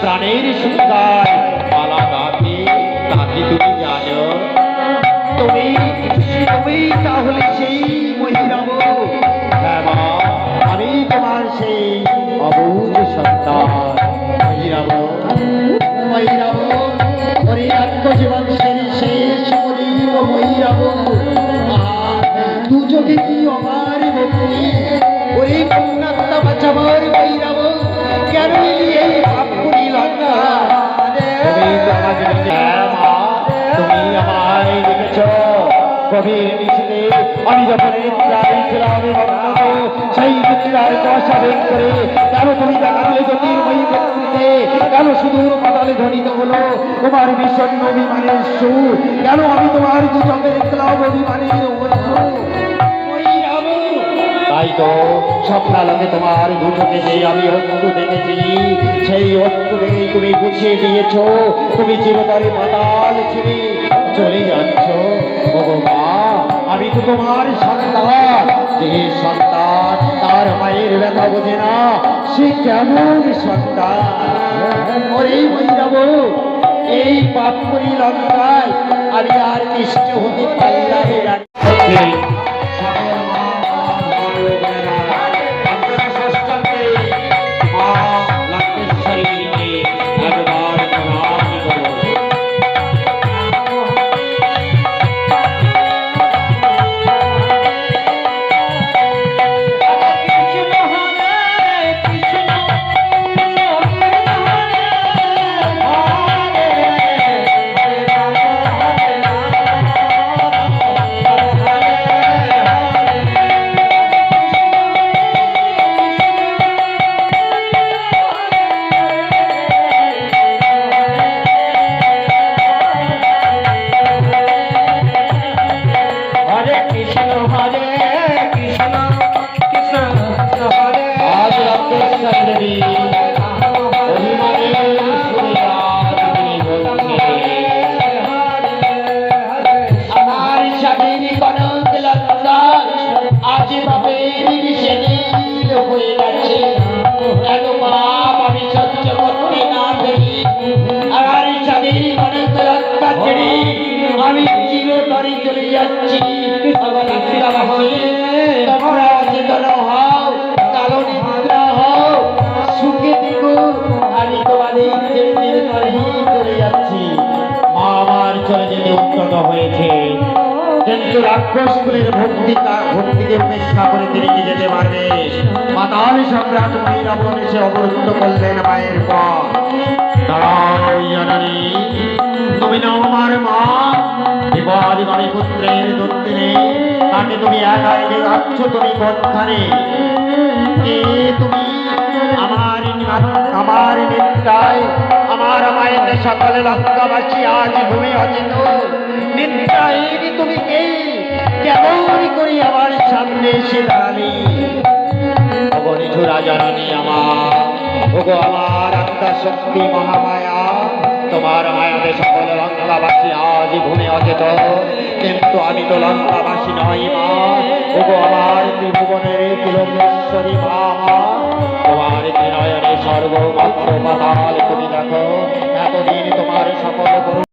প্রাণের সুন্দর মালা গাঁথি তাকে তুমি জানো, তুমি তুমি তাহলে সেই মহিরাব হ্যাঁ আমি তোমার সেই অবুধ সন্তান। মহিরাব মহিরাব ওরে আত্মজীবন সেই শেষ মরিব মহিরাব দুযোগে কি আমার ভক্তি ওরে কন্যাত্মা বাঁচাবার মহিরাব আমি যখন নিদ্রায় ছিলাম সেই দশা বের করে, কেন তুমি দেখালে জ্যোতির্ময়ী কেন সুদূর পাতালে ধ্বনিত হলো? তোমার বিষণ্ণ অভিমানের সুর। কেন আমি তোমার দু চোখে দেখলাম অভিমানের তাই তো স্বপ্নালোকে তোমার দু চোখে যে আমি অস্ত্র দেখেছি, সেই দেখেই তুমি বুঝিয়ে দিয়েছ। তুমি চিরতরে পাতাল ছিলে চলে আমি তো তোমার সন্তান যে সন্তান তার মায়ের ব্যথা বোঝে না সে কেমন সন্তান? ওরে এই পাপ করি লঙ্কায় আমি আর কৃষ্ণ হতে পারি না কিন্তু রাক্ষসগুলির ভক্তি ভক্তিকে উপেক্ষা যেতে পারবে? মাতাল সম্রাট মহিরাবণ এসে অবরুদ্ধ করলেন মায়ের পর। তুমি না আমার মা। বিবাদ বাড়ি পুত্রের দত্তিনে, তাকে তুমি একা রেখে যাচ্ছ তুমি কোনখানে কে তুমি? আমার আমার নিত্যায়, আমার মায়ের সকলে লঙ্কাবাসী আজ ভূমি অচিত। নিত্যায় তুমি কে? কেমন করি আমার সামনে এসে দাঁড়ালি? অবনিধুরা জননী আমার, ওগো আমার আত্মা শক্তি মহামায়া। তোমার মায়াতে সকল লঙ্কাবাসী আজ ভূমি অচেত। কিন্তু আমি তো লঙ্কাবাসী নই মা। ওগো আমার ত্রিভুবনের তিলকেশ্বরী মা তোমার বিনয়নে সর্বমাত্র পাতাল তুমি দেখো, এতদিন তোমার সকল